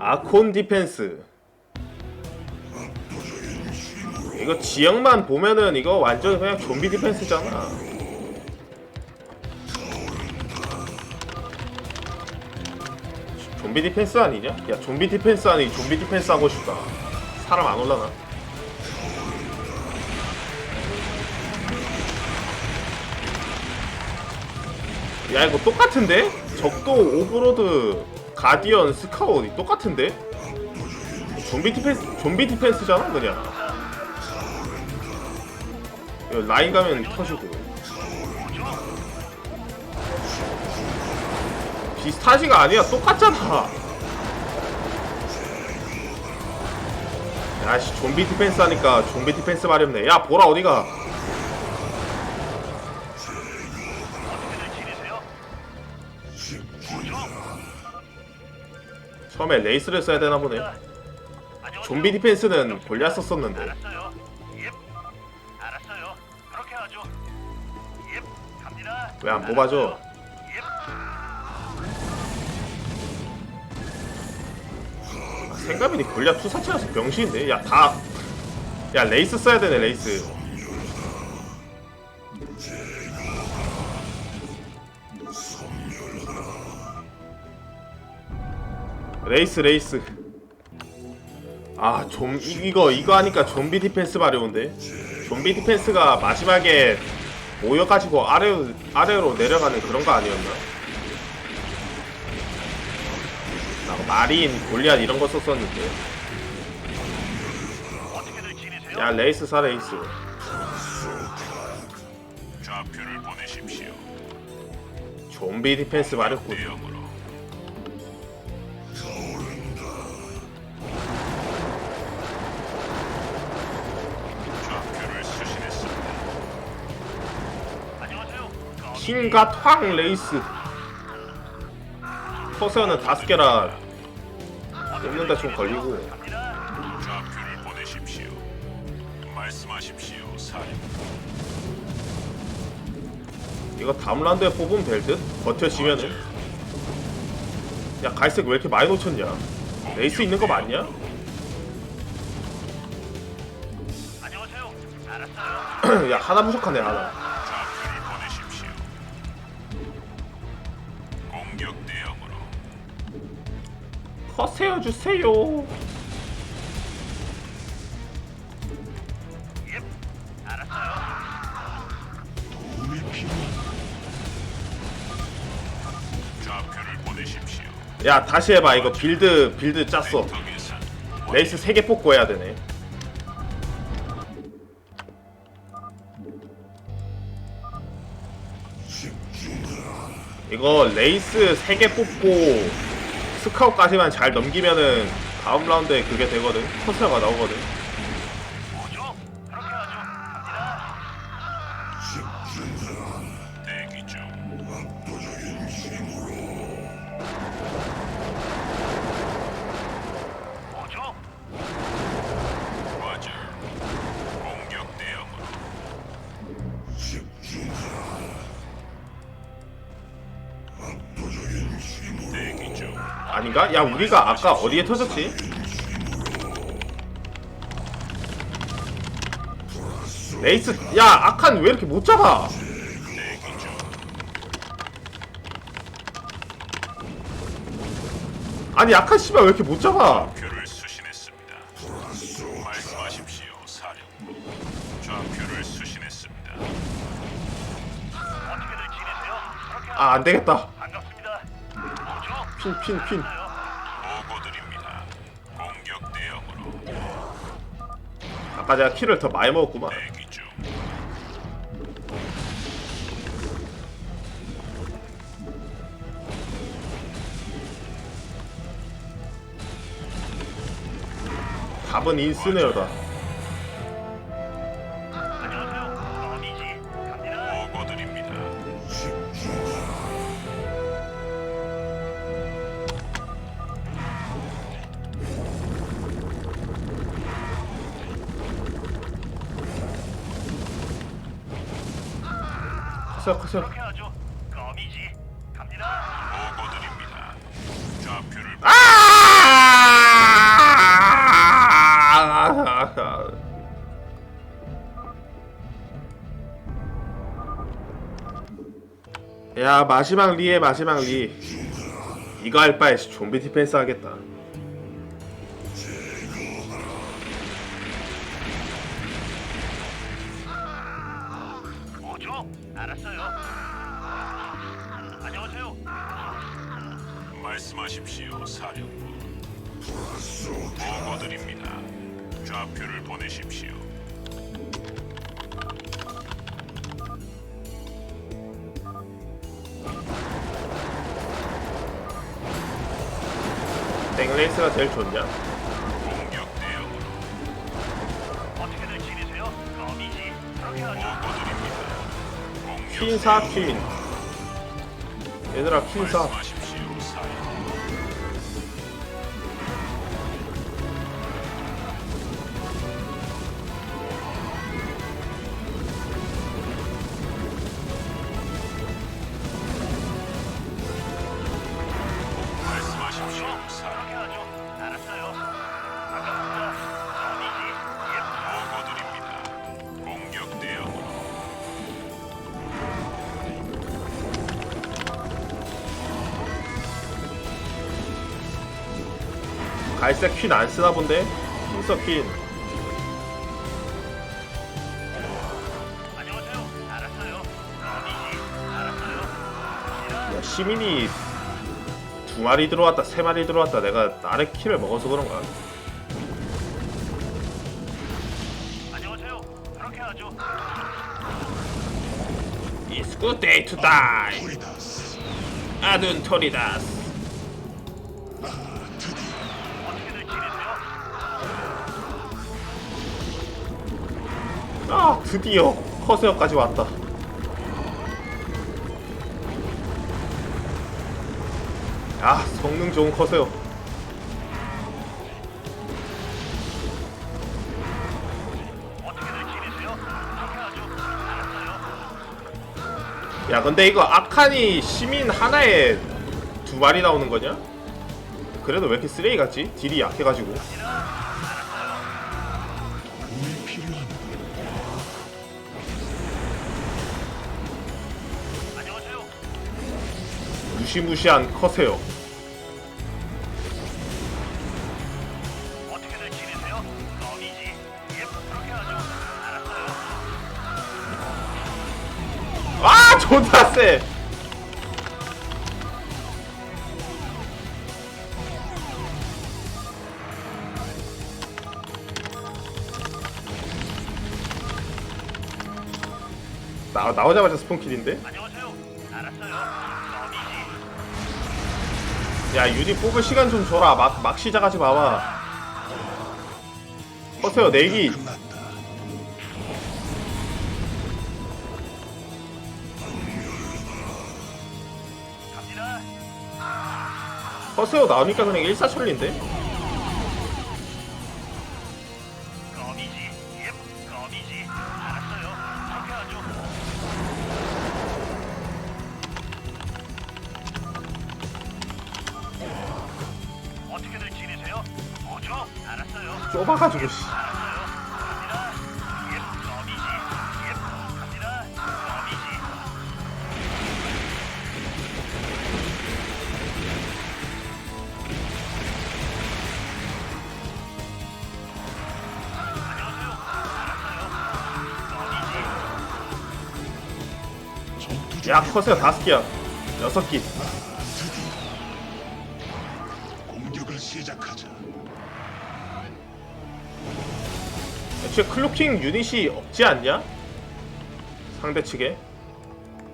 아콘 디펜스 이거 지역만 보면은 이거 완전 그냥 좀비 디펜스잖아 좀비 디펜스 아니냐? 야 좀비 디펜스 아니 좀비 디펜스 하고 싶다 사람 안 올라나? 야 이거 똑같은데? 적도 오브로드 가디언 스카웃 똑같은데? 좀비 디펜스 좀비 디펜스잖아 그냥. 라인 가면 터지고. 비슷하지가 아니야 똑같잖아. 야씨 좀비 디펜스 하니까 좀비 디펜스 마렵네. 야 보라 어디가 처음에 레이스를 써야 되나 보네. 좀비 디펜스는 골리앗 썼었는데 알았어요. 예. 알았어요. 그렇게 하죠. 예. 갑니다. 왜 안 뽑아줘? 예. 생각해보니 골리앗 투사체라서 병신인데 야 다 야 레이스 써야 되네 레이스 레이스 레이스 아좀 이거 이거 하니까 좀비 디펜스 마려운데 좀비 디펜스가 마지막에 모여가지고 아래로 아래로 내려가는 그런 거 아니었나? 나 마린 골리앗 이런 거 썼었는데? 야 레이스 사 레이스. 좀비 디펜스 마렵고 킹과 탕 레이스 커세어는 다섯 개라 끊는데 좀 걸리고 좌표를 보내십시오. 말씀하십시오, 사령. 이거 다음 라운드에 뽑으면 될 듯? 버텨지면은 야 갈색 왜 이렇게 많이 놓쳤냐 레이스 있는 거 맞냐? 야 하나 부족하네 하나 커세어 주세요 예. 알았어요. 좌표를 보내십시오. 야 다시 해봐 이거 빌드 빌드 짰어. 레이스 3개 뽑고 해야 되네 이거 레이스 3개 뽑고 스카웃까지만 잘 넘기면은 다음 라운드에 그게 되거든. 커세어가 나오거든 아닌가? 야 우리가 아까 어디에 터졌지? 레이스 야 아칸 왜 이렇게 못 잡아. 아니 아칸 씨발 왜 이렇게 못 잡아 좌표를 수신했습니다. 말씀하십시오, 사령부. 좌표를 수신했습니다. 어떻게들 지내세요? 그렇게 아 안되겠다. 핀 핀 핀 보고드립니다. 공격 대형으로 아까 제가 키를 더 많이 먹었구만 대기 중. 답은 인스네어다 컷이야 컷이야 그렇게 하죠. 껌이지. 갑니다. 보고드립니다. 아! 야 마지막 리에 마지막 리 이거 할 바에 좀비 디펜스 하겠다 말씀하십시오, 사령부. 보고드립니다. 좌표를 보내십시오. 땡레이스가 제일 좋냐? 공격 대응으로. 어떻게들 지내세요? 거미지. 그렇게 하죠. 보고드립니다. 공격 퀸사 퀸 얘들아 퀸사 말씀하십시오, 갈색 퀸 안 쓰나 본데? 킹서 퀸. 야, 시민이 두 마리 들어왔다 세 마리 들어왔다 내가 나의 키를 먹어서 그런가. It's good 아둔 토리다스 아 드디어 커세어까지 왔다 아 성능 좋은 커세어. 야 근데 이거 아칸이 시민 하나에 두 마리 나오는 거냐? 그래도 왜 이렇게 쓰레기 같지? 딜이 약해가지고 무시무시한 커세어 어떻게들 지내세요? 거미지. 예, 그렇게 하죠. 알았어요. 아 존나 세 나, 나오자마자 스폰킬인데? 안녕 야 유닛 뽑을 시간 좀 줘라 막, 막 시작하지 마봐 허세요 내기 갑니다. 허세요 나오니까 그냥 일사천리인데? 았어요. 거미지. 야 커세요 다섯 개야 여섯 개 애초에 클로킹 유닛이 없지 않냐? 상대 측에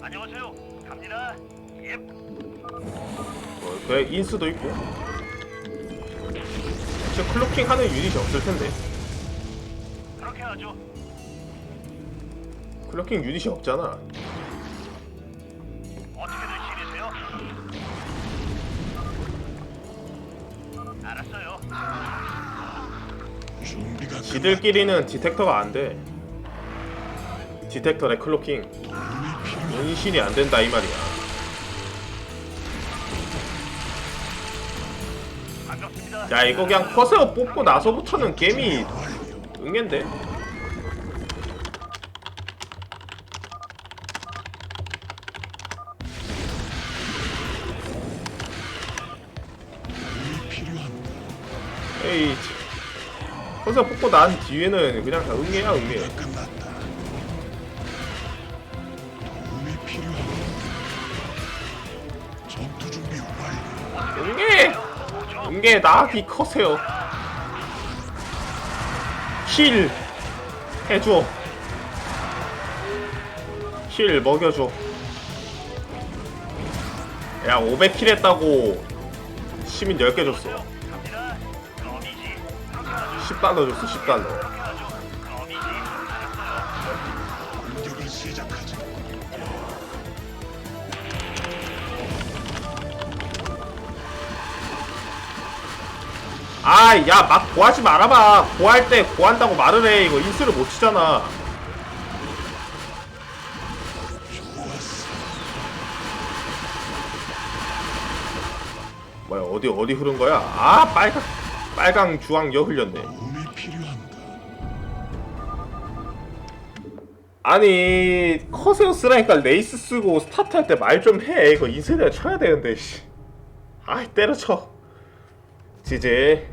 안녕하세요. 갑니다. 예, 뭐, 그래 인수도 있고 애초에 클로킹 하는 유닛이 없을 텐데 그렇게 하죠. 클로킹 유닛이 없잖아 어떻게들 지내세요? 알았어요. 지들끼리는 디텍터가 안 돼. 디텍터 레클로킹 은신이 안 된다 이 말이야. 야 이거 그냥 커세어 뽑고 나서부터는 게임이 응앤데. 에이. 커세어 뽑고 난 뒤에는 그냥 다 응애야 응애 끝났다. 도움이 필요하다. 전투 준비 완료. 응애 응애 나기 커세요 힐 해줘 힐 먹여줘 야 500킬 했다고 시민 10개 줬어 10달러 줬어 10달러 그렇게 하죠. 껌이지. 공격을 시작하자. 아, 야, 막 고하지 말아봐. 고할 때 고한다고 말을 해. 이거 인수를 못 치잖아. 뭐야, 어디, 어디 흐른 거야? 아, 빨강, 빨강, 주황, 여 흘렸네. 아니, 커세어 쓰라니까 레이스 쓰고 스타트 할 때 말 좀 해. 이거 인수대가 쳐야 되는데, 씨. 아이, 때려쳐. 지제.